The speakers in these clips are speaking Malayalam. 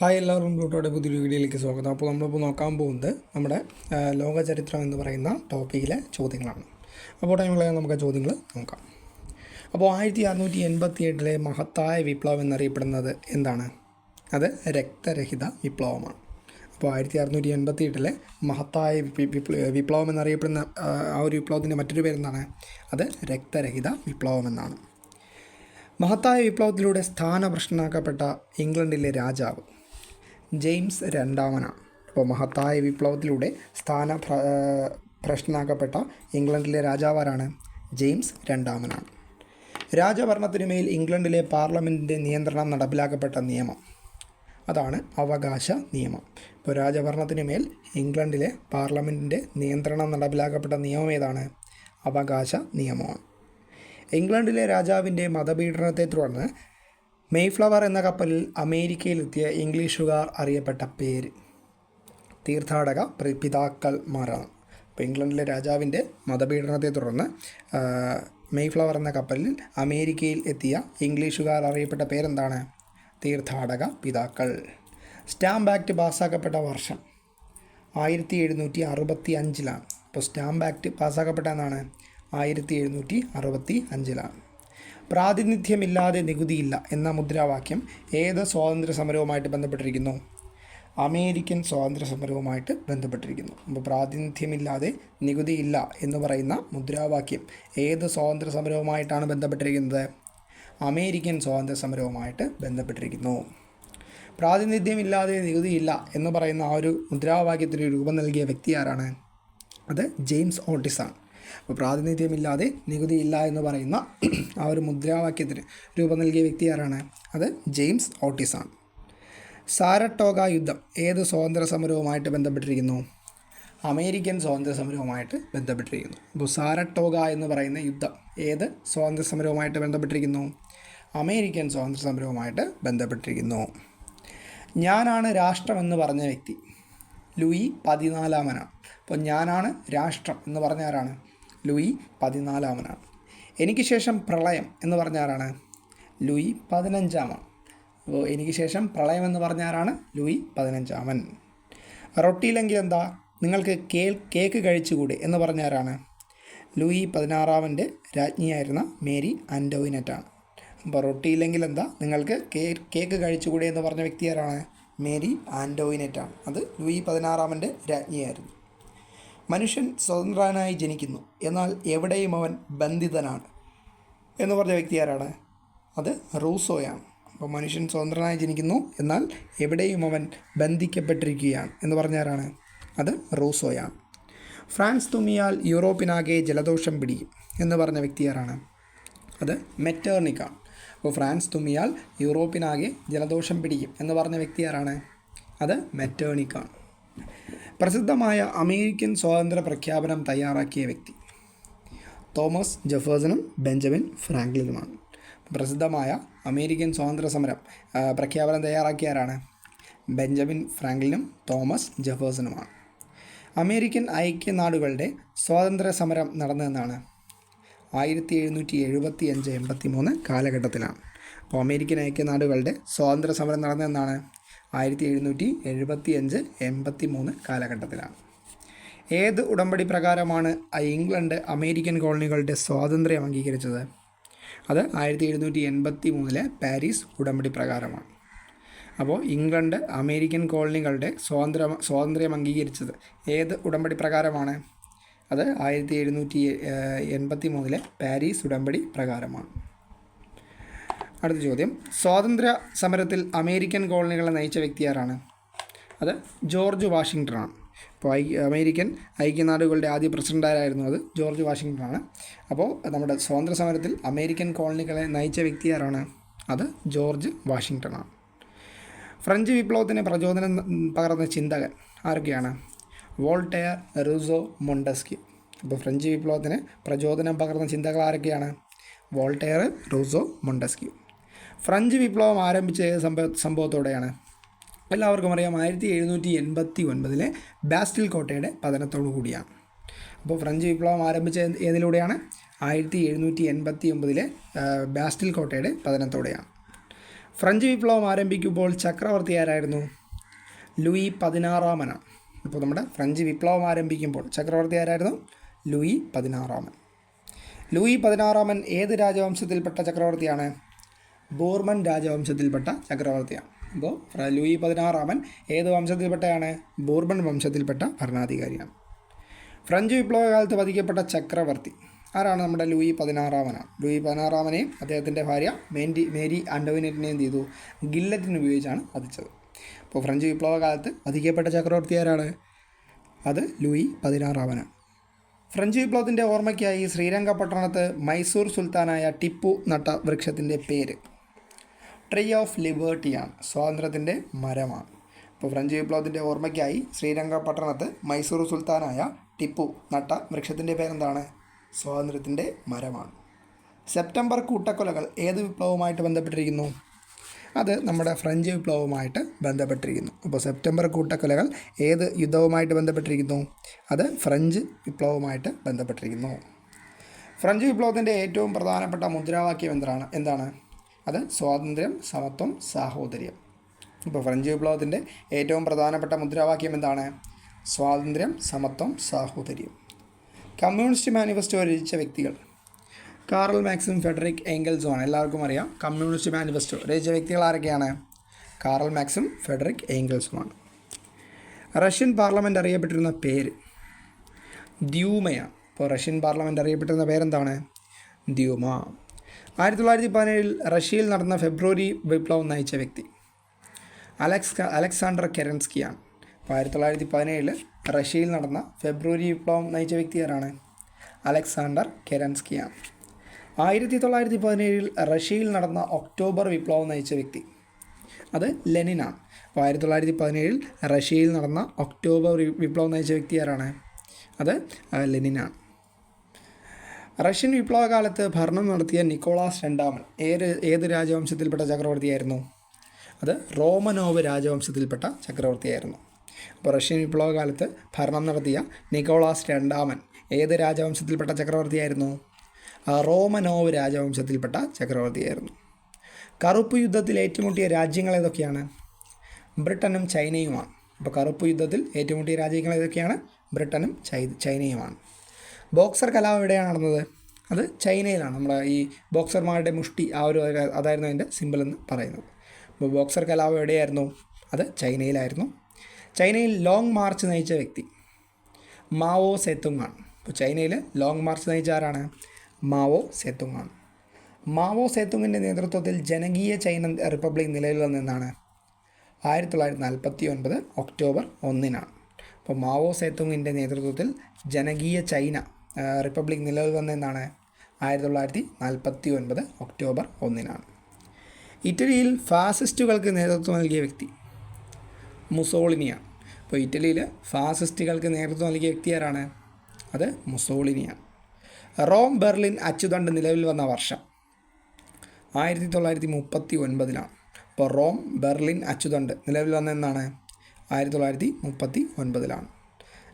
ഹായ് എല്ലാവരും ബ്ലൂട്ടോയുടെ പുതിയൊരു വീഡിയോയിലേക്ക് സ്വാഗതം. അപ്പോൾ നമ്മളിപ്പോൾ നോക്കാൻ പോകുന്നത് നമ്മുടെ ലോകചരിത്രം എന്ന് പറയുന്ന ടോപ്പിക്കിലെ ചോദ്യങ്ങളാണ്. അപ്പോൾ ടൈമുകളെ നമുക്ക് ആ ചോദ്യങ്ങൾ നോക്കാം. അപ്പോൾ ആയിരത്തി അറുന്നൂറ്റി എൺപത്തി എട്ടിലെ മഹത്തായ വിപ്ലവം എന്നറിയപ്പെടുന്നത് എന്താണ്? അത് രക്തരഹിത വിപ്ലവമാണ്. അപ്പോൾ ആയിരത്തി അറുന്നൂറ്റി എൺപത്തി എട്ടിലെ മഹത്തായ വിപ്ലവം എന്നറിയപ്പെടുന്ന ആ ഒരു വിപ്ലവത്തിന്റെ മറ്റൊരു പേരെന്താണ്? അത് രക്തരഹിത വിപ്ലവം എന്നാണ് മഹത്തായ വിപ്ലവത്തിലൂടെ സ്ഥാനഭ്രഷ്ടനാക്കപ്പെട്ട ഇംഗ്ലണ്ടിലെ രാജാവ് ജെയിംസ് രണ്ടാമനാണ് അപ്പോൾ മഹത്തായ വിപ്ലവത്തിലൂടെ സ്ഥാന ഭ്രഷ്ടനാക്കപ്പെട്ട ഇംഗ്ലണ്ടിലെ രാജാവാരാണ് ജെയിംസ് രണ്ടാമനാണ് രാജഭരണത്തിനു മേൽ ഇംഗ്ലണ്ടിലെ പാർലമെന്റിന്റെ നിയന്ത്രണം നടപ്പിലാക്കപ്പെട്ട നിയമം. അതാണ് അവകാശ നിയമം. ഇപ്പോൾ രാജഭരണത്തിന് മേൽ ഇംഗ്ലണ്ടിലെ പാർലമെന്റിന്റെ നിയന്ത്രണം നടപ്പിലാക്കപ്പെട്ട നിയമം ഏതാണ്? അവകാശ നിയമമാണ്. ഇംഗ്ലണ്ടിലെ രാജാവിന്റെ മതപീഡനത്തെ തുടർന്ന് മെയ്ഫ്ലവർ എന്ന കപ്പലിൽ അമേരിക്കയിലെത്തിയ ഇംഗ്ലീഷുകാർ അറിയപ്പെട്ട പേര്. തീർത്ഥാടക പിതാക്കന്മാരാണ് അപ്പോൾ ഇംഗ്ലണ്ടിലെ രാജാവിന്റെ മതപീഡനത്തെ തുടർന്ന് മെയ്ഫ്ലവർ എന്ന കപ്പലിൽ അമേരിക്കയിൽ എത്തിയ ഇംഗ്ലീഷുകാർ അറിയപ്പെട്ട പേരെന്താണ്? തീർത്ഥാടക പിതാക്കൾ. സ്റ്റാമ്പ് ആക്ട് പാസ്സാക്കപ്പെട്ട വർഷം ആയിരത്തി എഴുന്നൂറ്റി അറുപത്തി അഞ്ചിലാണ് അപ്പോൾ സ്റ്റാമ്പ് ആക്ട് പാസ്സാക്കപ്പെട്ട എന്നാണ് ആയിരത്തി എഴുന്നൂറ്റി അറുപത്തി അഞ്ചിലാണ് പ്രാതിനിധ്യമില്ലാതെ നികുതിയില്ല എന്ന മുദ്രാവാക്യം ഏത് സ്വാതന്ത്ര്യ സമരവുമായിട്ട് ബന്ധപ്പെട്ടിരിക്കുന്നു? അമേരിക്കൻ സ്വാതന്ത്ര്യ സമരവുമായിട്ട് ബന്ധപ്പെട്ടിരിക്കുന്നു. അപ്പോൾ പ്രാതിനിധ്യമില്ലാതെ നികുതിയില്ല എന്ന് പറയുന്ന മുദ്രാവാക്യം ഏത് സ്വാതന്ത്ര്യ സമരവുമായിട്ടാണ് ബന്ധപ്പെട്ടിരിക്കുന്നത്? അമേരിക്കൻ സ്വാതന്ത്ര്യ സമരവുമായിട്ട് ബന്ധപ്പെട്ടിരിക്കുന്നു. പ്രാതിനിധ്യമില്ലാതെ നികുതിയില്ല എന്ന് പറയുന്ന ആ ഒരു മുദ്രാവാക്യത്തിന് രൂപം നൽകിയ വ്യക്തി ആരാണ്? അത് ജെയിംസ് ഓട്ടിസാണ്. അപ്പോൾ പ്രാതിനിധ്യമില്ലാതെ നികുതി ഇല്ല എന്ന് പറയുന്ന ആ ഒരു മുദ്രാവാക്യത്തിന് രൂപം നൽകിയ വ്യക്തി ആരാണ്? അത് ജെയിംസ് ഓട്ടിസാണ് സാരട്ടോഗ യുദ്ധം ഏത് സ്വാതന്ത്ര്യ സമരവുമായിട്ട് ബന്ധപ്പെട്ടിരിക്കുന്നു? അമേരിക്കൻ സ്വാതന്ത്ര്യ സമരവുമായിട്ട് ബന്ധപ്പെട്ടിരിക്കുന്നു. അപ്പോൾ സാരട്ടോഗ എന്ന് പറയുന്ന യുദ്ധം ഏത് സ്വാതന്ത്ര്യ സമരവുമായിട്ട് ബന്ധപ്പെട്ടിരിക്കുന്നു? അമേരിക്കൻ സ്വാതന്ത്ര്യ സമരവുമായിട്ട് ബന്ധപ്പെട്ടിരിക്കുന്നു. ഞാനാണ് രാഷ്ട്രം എന്ന് പറഞ്ഞ വ്യക്തി. ലൂയി പതിനാലാമനാണ്. അപ്പോൾ ഞാനാണ് രാഷ്ട്രം എന്ന് പറഞ്ഞ ആരാണ്? ലൂയി പതിനാലാമനാണ്. എനിക്ക് ശേഷം പ്രളയം എന്ന് പറഞ്ഞ ആരാണ് ലൂയി പതിനഞ്ചാമൻ. അപ്പോൾ എനിക്ക് ശേഷം പ്രളയം എന്ന് പറഞ്ഞ ആരാണ് ലൂയി പതിനഞ്ചാമൻ. റൊട്ടിയിലെങ്കിൽ എന്താ? നിങ്ങൾക്ക് കേ കേക്ക് കഴിച്ചുകൂടെ എന്ന് പറഞ്ഞ ആരാണ് ലൂയി പതിനാറാമന്റെ രാജ്ഞിയായിരുന്ന മേരി ആന്റോയിനറ്റാണ് അപ്പോൾ റൊട്ടിയില്ലെങ്കിൽ എന്താ? നിങ്ങൾക്ക് കേ കേക്ക് കഴിച്ചുകൂടെ എന്ന് പറഞ്ഞ വ്യക്തി ആരാണ്? മേരി ആന്റോയിനറ്റാണ് അത് ലൂയി പതിനാറാമന്റെ രാജ്ഞിയായിരുന്നു. മനുഷ്യൻ സ്വതന്ത്രനായി ജനിക്കുന്നു. എന്നാൽ എവിടെയും അവൻ ബന്ധിതനാണ്. എന്ന് പറഞ്ഞ വ്യക്തി ആരാണ്? അത് റൂസോയാണ്. അപ്പോൾ മനുഷ്യൻ സ്വതന്ത്രനായി ജനിക്കുന്നു. എന്നാൽ എവിടെയും അവൻ ബന്ധിക്കപ്പെട്ടിരിക്കുകയാണ്. എന്ന് പറഞ്ഞ ആരാണ്? അത് റൂസോയാണ്. ഫ്രാൻസ് തുമ്മിയാൽ യൂറോപ്പിനാകെ ജലദോഷം പിടിക്കും എന്ന് പറഞ്ഞ വ്യക്തി ആരാണ്? അത് മെറ്റേർണിക്കാണ് അപ്പോൾ ഫ്രാൻസ് തുമ്മിയാൽ യൂറോപ്പിനാകെ ജലദോഷം പിടിക്കും എന്ന് പറഞ്ഞ വ്യക്തി ആരാണ്? അത് മെറ്റേർണിക്കാണ് പ്രസിദ്ധമായ അമേരിക്കൻ സ്വാതന്ത്ര്യ പ്രഖ്യാപനം തയ്യാറാക്കിയ വ്യക്തി തോമസ് ജെഫേഴ്സണും ബെഞ്ചമിൻ ഫ്രാങ്ക്ലിനുമാണ് പ്രസിദ്ധമായ അമേരിക്കൻ സ്വാതന്ത്ര്യ സമരം പ്രഖ്യാപനം തയ്യാറാക്കിയ ആരാണ്? ബെഞ്ചമിൻ ഫ്രാങ്ക്ലിനും തോമസ് ജെഫേഴ്സണുമാണ്. അമേരിക്കൻ ഐക്യനാടുകളുടെ സ്വാതന്ത്ര്യ സമരം നടന്നതെന്നാണ്. ആയിരത്തി എഴുന്നൂറ്റി എഴുപത്തി അഞ്ച് എൺപത്തി മൂന്ന് കാലഘട്ടത്തിലാണ്. അപ്പോൾ അമേരിക്കൻ ഐക്യനാടുകളുടെ സ്വാതന്ത്ര്യ സമരം നടന്നതെന്നാണ്. ആയിരത്തി എഴുന്നൂറ്റി എഴുപത്തി അഞ്ച് എൺപത്തി മൂന്ന് കാലഘട്ടത്തിലാണ്. ഏത് ഉടമ്പടി പ്രകാരമാണ് ഇംഗ്ലണ്ട് അമേരിക്കൻ കോളനികളുടെ സ്വാതന്ത്ര്യം അംഗീകരിച്ചത്? അത് ആയിരത്തി എഴുന്നൂറ്റി എൺപത്തി മൂന്നിലെ പാരീസ് ഉടമ്പടി പ്രകാരമാണ്. അപ്പോൾ ഇംഗ്ലണ്ട് അമേരിക്കൻ കോളനികളുടെ സ്വാതന്ത്ര്യ സ്വാതന്ത്ര്യം അംഗീകരിച്ചത് ഏത് ഉടമ്പടി പ്രകാരമാണ്? അത് ആയിരത്തി എഴുന്നൂറ്റി എൺപത്തി മൂന്നിലെ പാരീസ് ഉടമ്പടി പ്രകാരമാണ്. അടുത്ത ചോദ്യം. സ്വാതന്ത്ര്യ സമരത്തിൽ അമേരിക്കൻ കോളനികളെ നയിച്ച വ്യക്തി ആരാണ്? അത് ജോർജ് വാഷിങ്ടണാണ്. അപ്പോൾ ഐ അമേരിക്കൻ ഐക്യനാടുകളുടെ ആദ്യ പ്രസിഡന്റായിരുന്നു അത് ജോർജ് വാഷിങ്ടണാണ്. അപ്പോൾ നമ്മുടെ സ്വാതന്ത്ര്യ സമരത്തിൽ അമേരിക്കൻ കോളനികളെ നയിച്ച വ്യക്തി ആരാണ്? അത് ജോർജ് വാഷിങ്ടണാണ്. ഫ്രഞ്ച് വിപ്ലവത്തിന് പ്രചോദനം പകർന്ന ചിന്തകൻ ആരൊക്കെയാണ്? വോൾട്ടയർ റൂസോ മൊണ്ടസ്ക്യൂ അപ്പോൾ ഫ്രഞ്ച് വിപ്ലവത്തിന് പ്രചോദനം പകർന്ന ചിന്തകൾ ആരൊക്കെയാണ്? വോൾട്ടയർ റൂസോ മൊണ്ടസ്ക്യൂ ഫ്രഞ്ച് വിപ്ലവം ആരംഭിച്ച സംഭവ സംഭവത്തോടെയാണ്? എല്ലാവർക്കും അറിയാം ആയിരത്തി എഴുന്നൂറ്റി എൺപത്തി ഒൻപതിലെ ബാസ്റ്റിൽ കോട്ടയുടെ പതനത്തോടു കൂടിയാണ്. അപ്പോൾ ഫ്രഞ്ച് വിപ്ലവം ആരംഭിച്ച ഏതിലൂടെയാണ്? ആയിരത്തി എഴുന്നൂറ്റി എൺപത്തി ഒമ്പതിലെ ബാസ്റ്റിൽ കോട്ടയുടെ പതനത്തോടെയാണ്. ഫ്രഞ്ച് വിപ്ലവം ആരംഭിക്കുമ്പോൾ ചക്രവർത്തി ആരായിരുന്നു? ലൂയി പതിനാറാമനാണ്. അപ്പോൾ നമ്മുടെ ഫ്രഞ്ച് വിപ്ലവം ആരംഭിക്കുമ്പോൾ ചക്രവർത്തി ആരായിരുന്നു? ലൂയി പതിനാറാമൻ. ലൂയി പതിനാറാമൻ ഏത് രാജവംശത്തിൽപ്പെട്ട ചക്രവർത്തിയാണ്? ബോർമൻ രാജവംശത്തിൽപ്പെട്ട ചക്രവർത്തിയാണ്. അപ്പോൾ ലൂയി പതിനാറാമൻ ഏത് വംശത്തിൽപ്പെട്ടയാണ്? ബോർബൺ വംശത്തിൽപ്പെട്ട ഭരണാധികാരിയാണ്. ഫ്രഞ്ച് വിപ്ലവകാലത്ത് വധിക്കപ്പെട്ട ചക്രവർത്തി ആരാണ്? നമ്മുടെ ലൂയി പതിനാറാമനാണ്. ലൂയി പതിനാറാമനെയും അദ്ദേഹത്തിന്റെ ഭാര്യ മേൻഡി മേരി ആൻഡോവിനെറ്റിനെയും എന്ത് ചെയ്തു? ഗില്ലറ്റിന് ഉപയോഗിച്ചാണ് വധിച്ചത്. അപ്പോൾ ഫ്രഞ്ച് വിപ്ലവകാലത്ത് വധിക്കപ്പെട്ട ചക്രവർത്തി ആരാണ്? അത് ലൂയി പതിനാറാമനാണ്. ഫ്രഞ്ച് വിപ്ലവത്തിന്റെ ഓർമ്മയ്ക്കായി ശ്രീരംഗപട്ടണത്ത് മൈസൂർ സുൽത്താനായ ടിപ്പു നട്ട വൃക്ഷത്തിന്റെ പേര്. ട്രീ ഓഫ് ലിബേർട്ടിയാണ് സ്വാതന്ത്ര്യത്തിന്റെ മരമാണ്. ഇപ്പോൾ ഫ്രഞ്ച് വിപ്ലവത്തിന്റെ ഓർമ്മയ്ക്കായി ശ്രീരംഗപട്ടണത്ത് മൈസൂർ സുൽത്താനായ ടിപ്പു നട്ട വൃക്ഷത്തിന്റെ പേരെന്താണ്? സ്വാതന്ത്ര്യത്തിന്റെ മരമാണ്. സെപ്റ്റംബർ കൂട്ടക്കൊലകൾ ഏത് വിപ്ലവവുമായിട്ട് ബന്ധപ്പെട്ടിരിക്കുന്നു? അത് നമ്മുടെ ഫ്രഞ്ച് വിപ്ലവവുമായിട്ട് ബന്ധപ്പെട്ടിരിക്കുന്നു. അപ്പോൾ സെപ്റ്റംബർ കൂട്ടക്കൊലകൾ ഏത് യുദ്ധവുമായിട്ട് ബന്ധപ്പെട്ടിരിക്കുന്നു? അത് ഫ്രഞ്ച് വിപ്ലവവുമായിട്ട് ബന്ധപ്പെട്ടിരിക്കുന്നു. ഫ്രഞ്ച് വിപ്ലവത്തിന്റെ ഏറ്റവും പ്രധാനപ്പെട്ട മുദ്രാവാക്യം എന്താണ്? എന്താണ്? അത് സ്വാതന്ത്ര്യം സമത്വം സാഹോദര്യം. ഇപ്പോൾ ഫ്രഞ്ച് വിപ്ലവത്തിന്റെ ഏറ്റവും പ്രധാനപ്പെട്ട മുദ്രാവാക്യം എന്താണ്? സ്വാതന്ത്ര്യം സമത്വം സാഹോദര്യം. കമ്മ്യൂണിസ്റ്റ് മാനിഫെസ്റ്റോ രചിച്ച വ്യക്തികൾ. കാറൽ മാക്സിം ഫെഡറിക് ആണ്. എല്ലാവർക്കും അറിയാം കമ്മ്യൂണിസ്റ്റ് മാനിഫെസ്റ്റോ രചിച്ച വ്യക്തികൾ ആരൊക്കെയാണ്? കാറൽ മാക്സിം ഫെഡറിക് ഏംഗൽസോ ആണ് റഷ്യൻ പാർലമെന്റ് അറിയപ്പെട്ടിരുന്ന പേര് ദ്യൂമയാണ്. ഇപ്പോൾ റഷ്യൻ പാർലമെന്റ് അറിയപ്പെട്ടിരുന്ന പേരെന്താണ്? ദ്യൂമ. ആയിരത്തി തൊള്ളായിരത്തി പതിനേഴിൽ റഷ്യയിൽ നടന്ന ഫെബ്രുവരി വിപ്ലവം നയിച്ച വ്യക്തി. അലക്സ് അലക്സാണ്ടർ കെരൻസ്കിയാണ്. അപ്പോൾ ആയിരത്തി തൊള്ളായിരത്തി പതിനേഴിൽ റഷ്യയിൽ നടന്ന ഫെബ്രുവരി വിപ്ലവം നയിച്ച വ്യക്തി ആരാണ്? അലക്സാണ്ടർ കെരൻസ്കിയാണ്. ആയിരത്തി തൊള്ളായിരത്തി പതിനേഴിൽ റഷ്യയിൽ നടന്ന ഒക്ടോബർ വിപ്ലവം നയിച്ച വ്യക്തി അത് ലെനിനാണ്. അപ്പോൾ ആയിരത്തി തൊള്ളായിരത്തി പതിനേഴിൽ റഷ്യയിൽ നടന്ന ഒക്ടോബർ വിപ്ലവം നയിച്ച വ്യക്തി ആരാണ്? അത് ലെനിനാണ്. റഷ്യൻ വിപ്ലവകാലത്ത് ഭരണം നടത്തിയ നിക്കോളാസ് രണ്ടാമൻ ഏത് ഏത് രാജവംശത്തിൽപ്പെട്ട ചക്രവർത്തിയായിരുന്നു? അത് റോമനോവ് രാജവംശത്തിൽപ്പെട്ട ചക്രവർത്തിയായിരുന്നു. അപ്പോൾ റഷ്യൻ വിപ്ലവകാലത്ത് ഭരണം നടത്തിയ നിക്കോളാസ് രണ്ടാമൻ ഏത് രാജവംശത്തിൽപ്പെട്ട ചക്രവർത്തിയായിരുന്നു? റോമനോവ് രാജവംശത്തിൽപ്പെട്ട ചക്രവർത്തിയായിരുന്നു. കറുപ്പ് യുദ്ധത്തിൽ ഏറ്റുമുട്ടിയ രാജ്യങ്ങൾ ഏതൊക്കെയാണ്? ബ്രിട്ടനും ചൈനയുമാണ്. അപ്പോൾ കറുപ്പ് യുദ്ധത്തിൽ ഏറ്റുമുട്ടിയ രാജ്യങ്ങൾ ഏതൊക്കെയാണ്? ബ്രിട്ടനും ചൈനയുമാണ്. ബോക്സർ കലാപം എവിടെയാണ് നടന്നത്? അത് ചൈനയിലാണ്. നമ്മുടെ ഈ ബോക്സർമാരുടെ മുഷ്ടി ആ ഒരു അതായിരുന്നു അതിന്റെ സിമ്പിൾ എന്ന് പറയുന്നത്. അപ്പോൾ ബോക്സർ കലാപം എവിടെയായിരുന്നു? അത് ചൈനയിലായിരുന്നു. ചൈനയിൽ ലോങ് മാർച്ച് നയിച്ച വ്യക്തി മാവോ സേത്തുങ് ആണ് ഇപ്പോൾ ചൈനയിൽ ലോങ് മാർച്ച് നയിച്ച ആരാണ്? മാവോ സേത്തുങ് ആണ് മാവോ സേത്തുങ്ങിന്റെ നേതൃത്വത്തിൽ ജനകീയ ചൈന റിപ്പബ്ലിക് നിലവിൽ വന്നെന്നാണ് ആയിരത്തി തൊള്ളായിരത്തി നാൽപ്പത്തി ഒൻപത് ഒക്ടോബർ ഒന്നിനാണ്. അപ്പോൾ മാവോ സേത്തുങ്ങിന്റെ നേതൃത്വത്തിൽ ജനകീയ ചൈന റിപ്പബ്ലിക് നിലവിൽ വന്നതെന്നാണ് ആയിരത്തി തൊള്ളായിരത്തി നാൽപ്പത്തി ഒൻപത് ഒക്ടോബർ ഒന്നിനാണ്. ഇറ്റലിയിൽ ഫാസിസ്റ്റുകൾക്ക് നേതൃത്വം നൽകിയ വ്യക്തി മുസോളിനിയാണ് അപ്പോൾ ഇറ്റലിയിൽ ഫാസിസ്റ്റുകൾക്ക് നേതൃത്വം നൽകിയ വ്യക്തി ആരാണ്? അത് മുസോളിനിയാണ് റോം ബെർലിൻ അച്ചുതണ്ട് നിലവിൽ വന്ന വർഷം ആയിരത്തി തൊള്ളായിരത്തി മുപ്പത്തി ഒൻപതിലാണ് അപ്പോൾ റോം ബെർലിൻ അച്ചുതണ്ട് നിലവിൽ വന്നെന്നാണ് ആയിരത്തി തൊള്ളായിരത്തി മുപ്പത്തി ഒൻപതിലാണ്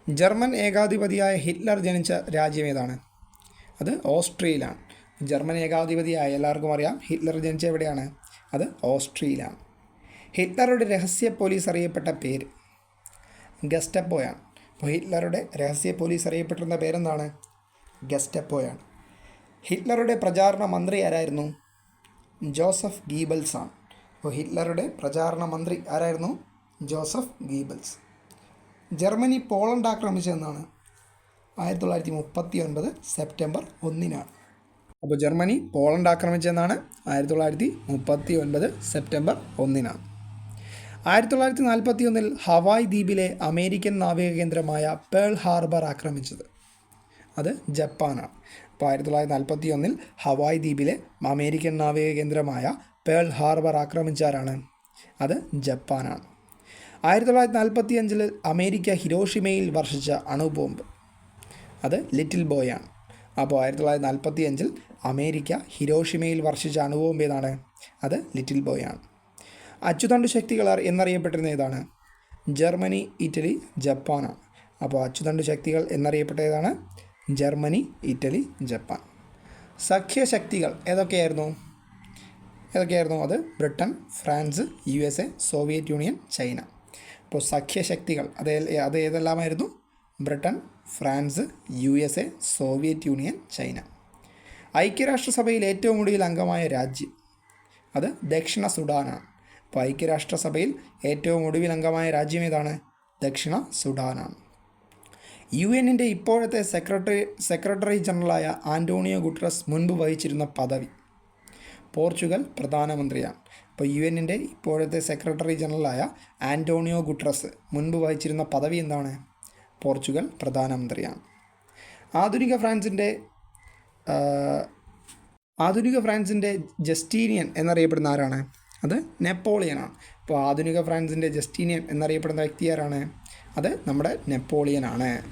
ജർമ്മൻ ഏകാധിപതിയായ ഹിറ്റ്ലർ ജനിച്ച രാജ്യം ഏതാണ്? അത് ഓസ്ട്രിയയിലാണ്. ജർമ്മൻ ഏകാധിപതിയായ എല്ലാവർക്കും അറിയാം ഹിറ്റ്ലർ ജനിച്ച എവിടെയാണ്? അത് ഓസ്ട്രിയയിലാണ്. ഹിറ്റ്ലറുടെ രഹസ്യ പോലീസ് അറിയപ്പെട്ട പേര് ഗസ്റ്റപ്പോയാണ്. അപ്പോൾ ഹിറ്റ്ലറുടെ രഹസ്യ പോലീസ് അറിയപ്പെട്ടിരുന്ന പേരെന്താണ്? ഗസ്റ്റപ്പോയാണ്. ഹിറ്റ്ലറുടെ പ്രചാരണ മന്ത്രി ആരായിരുന്നു? ജോസഫ് ഗീബൽസാണ് അപ്പോൾ ഹിറ്റ്ലറുടെ പ്രചാരണ മന്ത്രി ആരായിരുന്നു? Joseph Goebbels. ജർമ്മനി പോളണ്ട് ആക്രമിച്ചതെന്നാണ് ആയിരത്തി തൊള്ളായിരത്തി മുപ്പത്തി ഒൻപത് സെപ്റ്റംബർ ഒന്നിനാണ്. അപ്പോൾ ജർമ്മനി പോളണ്ട് ആക്രമിച്ചതെന്നാണ് ആയിരത്തി തൊള്ളായിരത്തി മുപ്പത്തി ഒൻപത് സെപ്റ്റംബർ ഒന്നിനാണ്. ആയിരത്തി തൊള്ളായിരത്തി നാൽപ്പത്തി ഒന്നിൽ ഹവായ് ദ്വീപിലെ അമേരിക്കൻ നാവിക കേന്ദ്രമായ പേൾ ഹാർബർ ആക്രമിച്ചത്. അത് ജപ്പാനാണ്. അപ്പോൾ ആയിരത്തി തൊള്ളായിരത്തി നാൽപ്പത്തി ഒന്നിൽ ഹവായ് ദ്വീപിലെ അമേരിക്കൻ നാവിക കേന്ദ്രമായ പേൾ ഹാർബർ ആക്രമിച്ചാരാണ് അത് ജപ്പാനാണ്. ആയിരത്തി തൊള്ളായിരത്തി നാൽപ്പത്തി അഞ്ചിൽ അമേരിക്ക ഹിരോഷിമയിൽ വർഷിച്ച അണുബോംബ് അത് ലിറ്റിൽ ബോയാണ്. അപ്പോൾ ആയിരത്തി തൊള്ളായിരത്തി നാൽപ്പത്തി അഞ്ചിൽ അമേരിക്ക ഹിരോഷിമയിൽ വർഷിച്ച അണുബോംബ് ഏതാണ്? അത് ലിറ്റിൽ ബോയാണ്. അച്ചുതണ്ട് ശക്തികൾ എന്നറിയപ്പെട്ടിരുന്ന ഏതാണ്? ജർമ്മനി ഇറ്റലി ജപ്പാനാണ്. അപ്പോൾ അച്ചുതണ്ട് ശക്തികൾ എന്നറിയപ്പെട്ട ഏതാണ്? Germany Italy Japan. സഖ്യശക്തികൾ ഏതൊക്കെയായിരുന്നു? ഏതൊക്കെയായിരുന്നു അത്? Britain France U S A Soviet Union China. അപ്പോൾ സഖ്യശക്തികൾ. അത് അത് ഏതെല്ലാമായിരുന്നു? Britain France U S A Soviet Union China. ഐക്യരാഷ്ട്രസഭയിൽ ഏറ്റവും ഒടുവിൽ അംഗമായ രാജ്യം അത് ദക്ഷിണ സുഡാനാണ്. അപ്പോൾ ഐക്യരാഷ്ട്രസഭയിൽ ഏറ്റവും ഒടുവിൽ അംഗമായ രാജ്യം ഏതാണ്? ദക്ഷിണ സുഡാനാണ്. യു എന്നിന്റെ ഇപ്പോഴത്തെ സെക്രട്ടറി സെക്രട്ടറി ജനറലായ ആന്റോണിയോ ഗുട്രസ് മുൻപ് വഹിച്ചിരുന്ന പദവി പോർച്ചുഗൽ പ്രധാനമന്ത്രിയാണ്. അപ്പോൾ യു എന്നിന്റെ ഇപ്പോഴത്തെ സെക്രട്ടറി ജനറലായ ആന്റോണിയോ ഗുട്രസ് മുൻപ് വഹിച്ചിരുന്ന പദവി എന്താണ്? പോർച്ചുഗൽ പ്രധാനമന്ത്രിയാണ്. ആധുനിക ഫ്രാൻസിന്റെ ആധുനിക ഫ്രാൻസിന്റെ ജസ്റ്റീനിയൻ എന്നറിയപ്പെടുന്ന ആരാണ്? അത് നെപ്പോളിയനാണ്. അപ്പോൾ ആധുനിക ഫ്രാൻസിന്റെ ജസ്റ്റീനിയൻ എന്നറിയപ്പെടുന്ന വ്യക്തി ആരാണ്? അത് നമ്മുടെ നെപ്പോളിയനാണ്.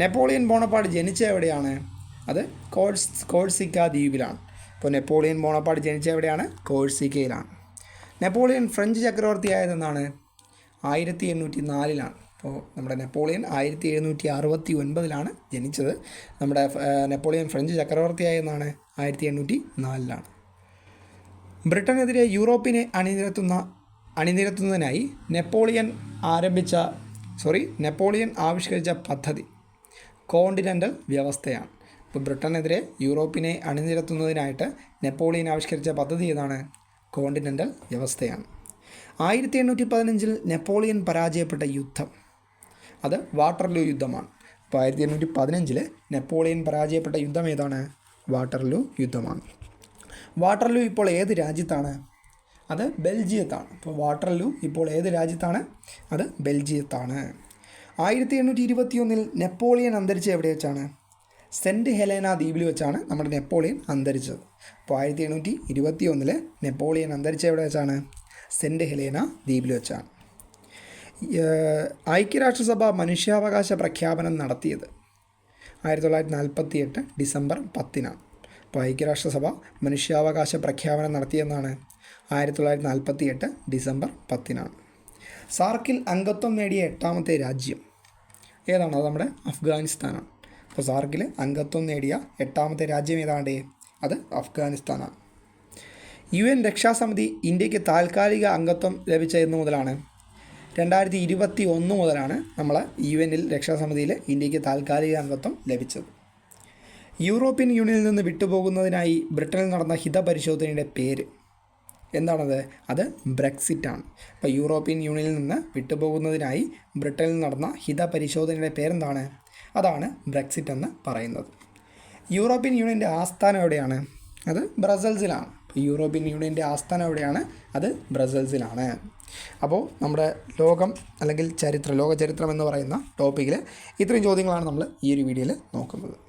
നെപ്പോളിയൻ ബോണപ്പാട് ജനിച്ച എവിടെയാണ്? അത് കോഴ്സ് കോഴ്സിക്ക ദ്വീപിലാണ്. അപ്പോൾ നെപ്പോളിയൻ ബോണപ്പാട് ജനിച്ച എവിടെയാണ്? കോഴ്സിക്കയിലാണ്. നെപ്പോളിയൻ ഫ്രഞ്ച് ചക്രവർത്തിയായതെന്നാണ് ആയിരത്തി എണ്ണൂറ്റി നാലിലാണ് അപ്പോൾ നമ്മുടെ നെപ്പോളിയൻ ആയിരത്തി എഴുന്നൂറ്റി അറുപത്തി ഒൻപതിലാണ് ജനിച്ചത്. നമ്മുടെ നെപ്പോളിയൻ ഫ്രഞ്ച് ചക്രവർത്തിയായെന്നാണ് ആയിരത്തി എണ്ണൂറ്റി നാലിലാണ് ബ്രിട്ടനെതിരെ യൂറോപ്പിനെ അണിനിരത്തുന്ന അണിനിരത്തുന്നതിനായി നെപ്പോളിയൻ ആരംഭിച്ച സോറി നെപ്പോളിയൻ ആവിഷ്കരിച്ച പദ്ധതി കോണ്ടിനെന്റൽ വ്യവസ്ഥയാണ്. ഇപ്പോൾ ബ്രിട്ടനെതിരെ യൂറോപ്പിനെ അണിനിരത്തുന്നതിനായിട്ട് നെപ്പോളിയൻ ആവിഷ്കരിച്ച പദ്ധതി ഏതാണ്? കോണ്ടിനെന്റൽ വ്യവസ്ഥയാണ്. ആയിരത്തി എണ്ണൂറ്റി പതിനഞ്ചിൽ നെപ്പോളിയൻ പരാജയപ്പെട്ട യുദ്ധം. അത് വാട്ടർലൂ യുദ്ധമാണ്. അപ്പോൾ ആയിരത്തി എണ്ണൂറ്റി പതിനഞ്ചിൽ നെപ്പോളിയൻ പരാജയപ്പെട്ട യുദ്ധം ഏതാണ്? വാട്ടർലൂ യുദ്ധമാണ്. വാട്ടർലൂ ഇപ്പോൾ ഏത് രാജ്യത്താണ്? അത് ബെൽജിയത്താണ്. അപ്പോൾ വാട്ടർലൂ ഇപ്പോൾ ഏത് രാജ്യത്താണ്? അത് ബെൽജിയത്താണ്. ആയിരത്തി എണ്ണൂറ്റി ഇരുപത്തിയൊന്നിൽ നെപ്പോളിയൻ അന്തരിച്ച എവിടെ വെച്ചാണ്? സെന്റ് ഹെലേന ദ്വീപിൽ വെച്ചാണ് നമ്മുടെ നെപ്പോളിയൻ അന്തരിച്ചത്. അപ്പോൾ ആയിരത്തി എണ്ണൂറ്റി ഇരുപത്തി ഒന്നിൽ നെപ്പോളിയൻ അന്തരിച്ച എവിടെ വെച്ചാണ്? സെന്റ് ഹെലേന ദ്വീപിൽ വെച്ചാണ്. ഐക്യരാഷ്ട്രസഭ മനുഷ്യാവകാശ പ്രഖ്യാപനം നടത്തിയത് ആയിരത്തി തൊള്ളായിരത്തി നാൽപ്പത്തി എട്ട് ഡിസംബർ പത്തിനാണ്. അപ്പോൾ ഐക്യരാഷ്ട്രസഭ മനുഷ്യാവകാശ പ്രഖ്യാപനം നടത്തിയെന്നാണ് ആയിരത്തി തൊള്ളായിരത്തി നാൽപ്പത്തി എട്ട് ഡിസംബർ പത്തിനാണ്. സാർക്കിൽ അംഗത്വം നേടിയ എട്ടാമത്തെ രാജ്യം. ഏതാണ്? അത് നമ്മുടെ അഫ്ഗാനിസ്ഥാനാണ്. അപ്പോൾ സാർഗിൽ അംഗത്വം നേടിയ എട്ടാമത്തെ രാജ്യം ഏതാണ്ട്? അത് അഫ്ഗാനിസ്ഥാനാണ്. യു എൻ രക്ഷാസമിതി ഇന്ത്യയ്ക്ക് താൽക്കാലിക അംഗത്വം ലഭിച്ച എന്ന് മുതലാണ്. രണ്ടായിരത്തി ഇരുപത്തി ഒന്ന് മുതലാണ് നമ്മൾ യു എനിൽ രക്ഷാസമിതിയിൽ ഇന്ത്യയ്ക്ക് താൽക്കാലിക അംഗത്വം ലഭിച്ചത്. യൂറോപ്യൻ യൂണിയനിൽ നിന്ന് വിട്ടുപോകുന്നതിനായി ബ്രിട്ടനിൽ നടന്ന ഹിതപരിശോധനയുടെ പേര്. എന്താണത്? അത് ബ്രെക്സിറ്റ് ആണ് അപ്പോൾ യൂറോപ്യൻ യൂണിയനിൽ നിന്ന് വിട്ടുപോകുന്നതിനായി ബ്രിട്ടനിൽ നടന്ന ഹിതപരിശോധനയുടെ പേരെന്താണ്? അതാണ് ബ്രെക്സിറ്റ് എന്ന് പറയുന്നത്. യൂറോപ്യൻ യൂണിയന്റെ ആസ്ഥാനം എവിടെയാണ്? അത് ബ്രസൽസിലാണ്. യൂറോപ്യൻ യൂണിയന്റെ ആസ്ഥാനം എവിടെയാണ്? അത് ബ്രസൽസിലാണ്. അപ്പോൾ നമ്മുടെ ലോകം അല്ലെങ്കിൽ ചരിത്രം ലോകചരിത്രം എന്ന് പറയുന്ന ടോപ്പിക്കിൽ ഇത്രയും ചോദ്യങ്ങളാണ് നമ്മൾ ഈ ഒരു വീഡിയോയിൽ നോക്കുന്നത്.